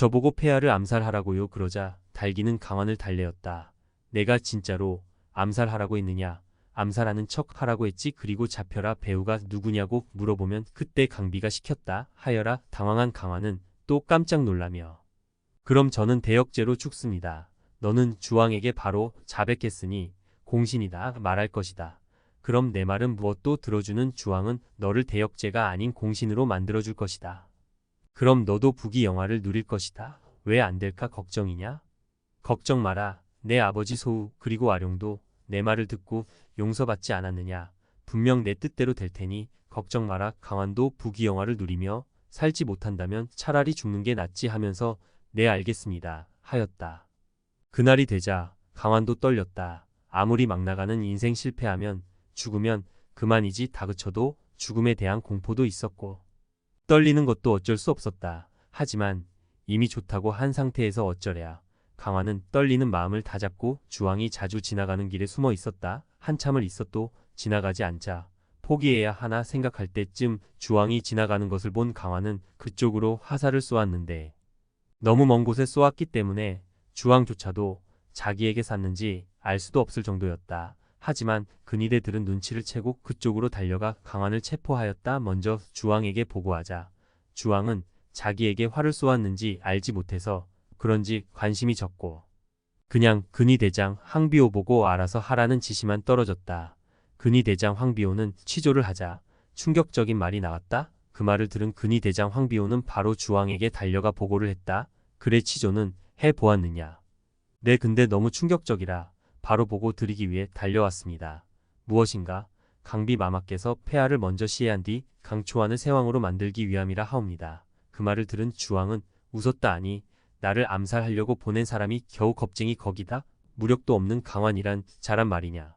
저보고 폐하를 암살하라고요 그러자 달기는 강환을 달래었다. 내가 진짜로 암살하라고 했느냐? 암살하는 척 하라고 했지 그리고 잡혀라 배우가 누구냐고 물어보면 그때 강비가 시켰다 하여라 당황한 강환은 또 깜짝 놀라며 그럼 저는 대역죄로 죽습니다. 너는 주왕에게 바로 자백했으니 공신이다 말할 것이다. 그럼 내 말은 무엇도 들어주는 주왕은 너를 대역죄가 아닌 공신으로 만들어줄 것이다. 그럼 너도 부귀 영화를 누릴 것이다. 왜 안 될까 걱정이냐? 걱정 마라. 내 아버지 소우 그리고 아룡도 내 말을 듣고 용서받지 않았느냐. 분명 내 뜻대로 될 테니 걱정 마라. 강환도 부귀 영화를 누리며 살지 못한다면 차라리 죽는 게 낫지 하면서 네 알겠습니다. 하였다. 그날이 되자 강환도 떨렸다. 아무리 막 나가는 인생 실패하면 죽으면 그만이지 다그쳐도 죽음에 대한 공포도 있었고 떨리는 것도 어쩔 수 없었다. 하지만 이미 좋다고 한 상태에서 어쩌랴. 강화는 떨리는 마음을 다잡고 주왕이 자주 지나가는 길에 숨어 있었다. 한참을 있어도 지나가지 않자 포기해야 하나 생각할 때쯤 주왕이 지나가는 것을 본 강화는 그쪽으로 화살을 쏘았는데 너무 먼 곳에 쏘았기 때문에 주왕조차도 자기에게 쐈는지 알 수도 없을 정도였다. 하지만 근위대들은 눈치를 채고 그쪽으로 달려가 강환을 체포하였다. 먼저 주왕에게 보고하자 주왕은 자기에게 화를 쏘았는지 알지 못해서 그런지 관심이 적고 그냥 근위대장 황비호 보고 알아서 하라는 지시만 떨어졌다. 근위대장 황비호는 취조를 하자 충격적인 말이 나왔다. 그 말을 들은 근위대장 황비호는 바로 주왕에게 달려가 보고를 했다. 그래 취조는 해 보았느냐. 네 근데 너무 충격적이라 바로 보고 드리기 위해 달려왔습니다. 무엇인가? 강비 마마께서 폐하를 먼저 시해한 뒤 강초환을 세왕으로 만들기 위함이라 하옵니다. 그 말을 들은 주왕은 웃었다 하니 나를 암살하려고 보낸 사람이 겨우 겁쟁이 거기다 무력도 없는 강환이란 자란 말이냐.